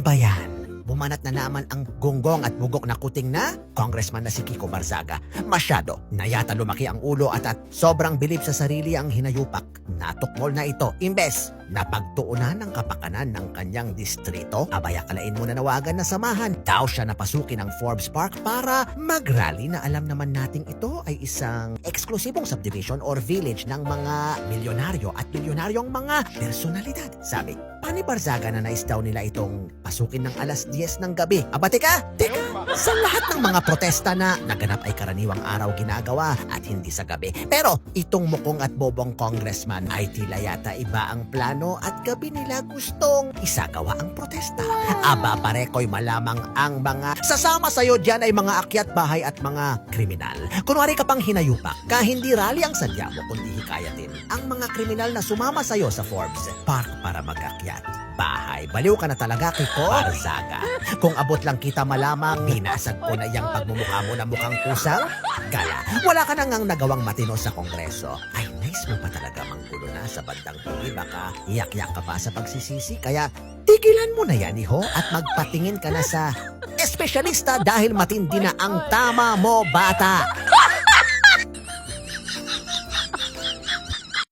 Ano ba yan? Bumanat na naman ang gonggong at bugok na kuting na congressman na si Kiko Barzaga. Masyado na yata lumaki ang ulo at, at sobrang bilib sa sarili ang hinayupak. Natukmol na ito. Imbes na pagtuunan ng kapakanan ng kanyang distrito, abay akalain mo na nawagan na samahan. Daw siya napasukin ng Forbes Park para mag-rally na alam naman nating ito ay isang eksklusibong subdivision or village ng mga milyonaryo at milyonaryong mga personalidad. Sabi, Pani Barzaga na nais daw nila itong pasukin ng alas 10 ng gabi. Aba, teka, teka, sa lahat ng mga protesta na naganap ay karaniwang araw ginagawa at hindi sa gabi. Pero itong mukong at bobong congressman ay tila yata iba ang plano at gabi nila gustong isagawa ang protesta. Aba, pareko'y malamang ang mga sasama sa'yo dyan ay mga akyat bahay at mga kriminal. Kunwari ka pang hinayupak, ka hindi rally ang sadya mo kundi hikayatin ang mga kriminal na sumama sa'yo sa Forbes Park para mag-akyat bahay. Baliw ka na talaga, Kiko Barzaga. Kung abot lang kita malamang, binasag ko na yung pagmumukha mo na mukhang kusang. Kaya, wala ka na ngang nagawang matino sa kongreso. Ay, nice mo pa talaga manggulo na sa bandang huli. Baka iyak-yak ka pa sa pagsisisi. Kaya, tigilan mo na yan, iho, at magpatingin ka na sa espesyalista dahil matindi na ang tama mo, bata.